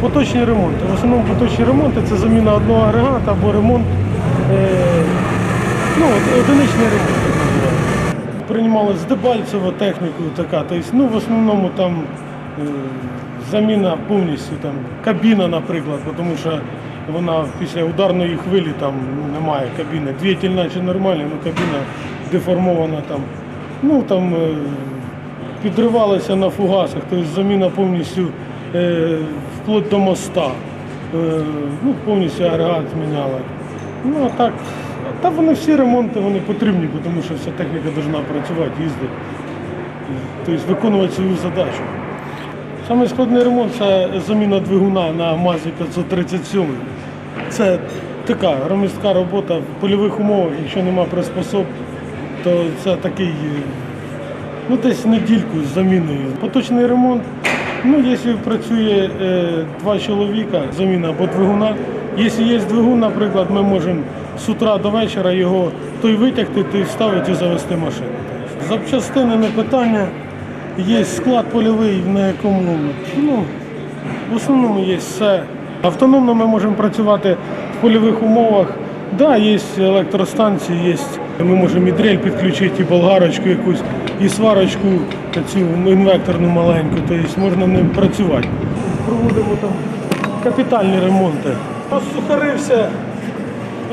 поточні ремонти. В основному поточні ремонти це заміна одного агрегата або ремонт, е, ну, одиничний ремонт. Приймали з Дебальцево техніку така. Тобто, ну, в основному там е, заміна повністю там, кабіна, наприклад, тому що вона після ударної хвилі там немає кабіни. Двигатель наче нормальний, але кабіна деформована там. Ну там е, підривалися на фугасах, тобто заміна повністю вплоть до моста. Е, ну, повністю агрегат зміняли. Ну а так, та вони всі ремонти вони потрібні, тому що вся техніка повинна працювати, їздити. Тобто виконувати свою задачу. Саме складний ремонт це заміна двигуна на МАЗі 537. Це така ремістка робота в польових умовах, якщо нема приспособ, то це такий е, ну, десь недільку з заміною. Поточний ремонт. Ну, якщо працює е, два чоловіка, заміна або двигуна. Якщо є двигун, наприклад, ми можемо з утра до вечора його той витягти, той вставити і завести машину. Запчастини не питання. Є склад польовий, на якому ну, в основному є все. Автономно ми можемо працювати в польових умовах. Да, є електростанції, є. Ми можемо і дрель підключити, і болгарочку якусь, і сварочку, цю інвекторну маленьку, тобто можна ним працювати. Проводимо там капітальні ремонти. Розсухарився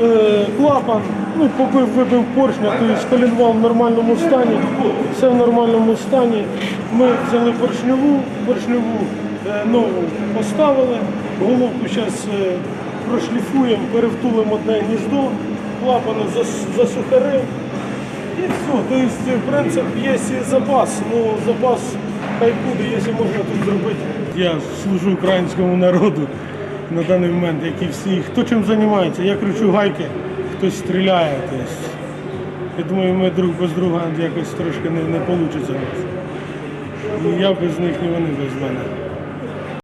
е, клапан, ну, побив, вибив поршня, тобто колінвал в нормальному стані, все в нормальному стані. Ми взяли поршневу, поршневу е, нову поставили, головку зараз прошліфуємо, перевтулимо одне гніздо, клапани зас- засухарив. І все. Тобто, в принципі, є і запас, ну запас хай буде, якщо можна тут зробити. Я служу українському народу на даний момент, як і всі. Хто чим займається? Я кручу гайки, хтось стріляє. Тобто, я думаю, ми друг без друга якось трошки не, не вийде у нас. Я без них, ні вони без мене.